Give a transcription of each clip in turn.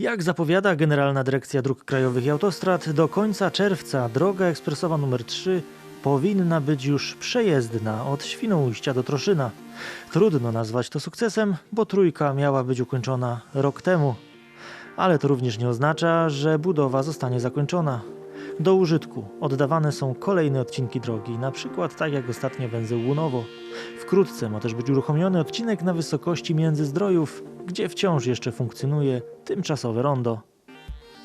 Jak zapowiada Generalna Dyrekcja Dróg Krajowych i Autostrad, do końca czerwca droga ekspresowa nr 3 powinna być już przejezdna od Świnoujścia do Troszyna. Trudno nazwać to sukcesem, bo trójka miała być ukończona rok temu. Ale to również nie oznacza, że budowa zostanie zakończona. Do użytku oddawane są kolejne odcinki drogi, na przykład tak jak ostatnio węzeł Łunowo. Wkrótce ma też być uruchomiony odcinek na wysokości Międzyzdrojów, gdzie wciąż jeszcze funkcjonuje tymczasowe rondo.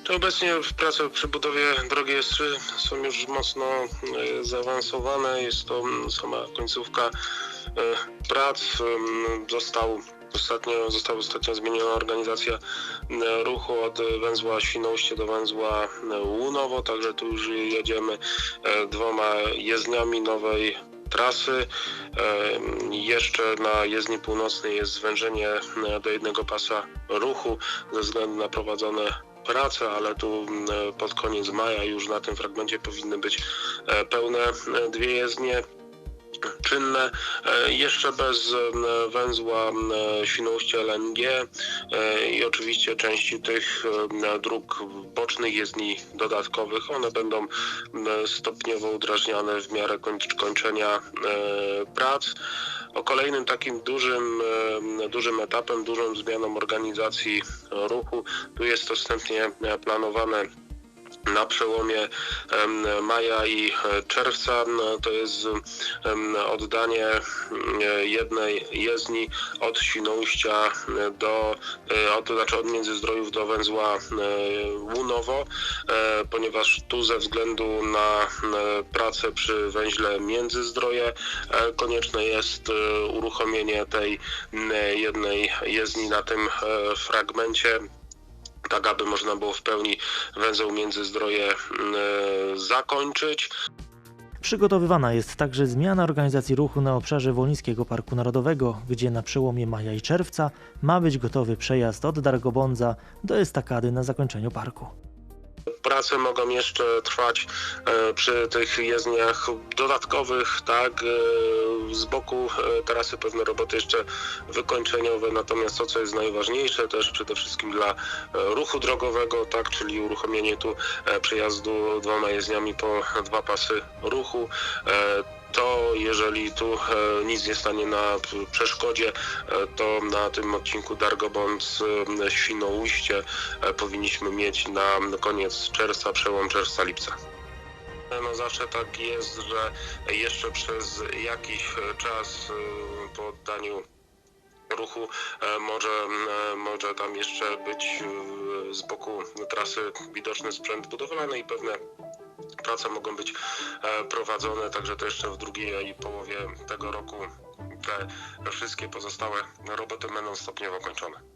To obecnie prace przy budowie drogi S3 są już mocno e, zaawansowane. Jest to mm, sama końcówka e, prac. Został ostatnio, została ostatnio zmieniona organizacja ruchu od węzła Świnoujście do węzła e, Łunowo, także tu już jedziemy dwoma jezdniami nowej trasy. Jeszcze na jezdni północnej jest zwężenie e, do jednego pasa ruchu ze względu na prowadzone prace, ale tu mm, pod koniec maja już na tym fragmencie powinny być e, pełne e, dwie jezdnie czynne, e, jeszcze bez e, węzła e, Świnoujście LNG i oczywiście części tych dróg bocznych jezdni dodatkowych. One będą stopniowo udrażniane w miarę kończ- kończenia prac. O kolejnym takim dużym, dużym etapem, dużą zmianą organizacji ruchu, tu jest to wstępnie e, planowane na przełomie maja i e, czerwca. M, To jest oddanie mm, jednej jezdni od Świnoujścia do, e, od, znaczy od Międzyzdrojów do węzła e, Łunowo, e, ponieważ tu ze względu na e, pracę przy węźle Międzyzdroje e, konieczne jest e, uruchomienie tej jednej jezdni na tym e, fragmencie tak aby można było w pełni węzeł Międzyzdroje e, zakończyć. Przygotowywana jest także zmiana organizacji ruchu na obszarze Wolińskiego Parku Narodowego, gdzie na przełomie maja i czerwca ma być gotowy przejazd od Dargobądza do estakady na zakończeniu parku. Prace mogą jeszcze trwać e, przy tych jezdniach dodatkowych, tak, e, z boku e, trasy pewne roboty jeszcze wykończeniowe, natomiast to, co jest najważniejsze też przede wszystkim dla e, ruchu drogowego, tak, czyli uruchomienie tu e, przejazdu dwoma jezdniami po dwa pasy ruchu, to jeżeli tu nic nie stanie na przeszkodzie, to na tym odcinku Dargobądz e, Świnoujście e, powinniśmy mieć na koniec czerwca, przełom czerwca-lipca. No zawsze tak jest, że jeszcze przez jakiś e, czas e, po oddaniu ruchu e, może, może tam jeszcze być z boku trasy widoczny sprzęt budowlany i pewne prace mogą być prowadzone, także to jeszcze w drugiej połowie tego roku te wszystkie pozostałe roboty będą stopniowo kończone.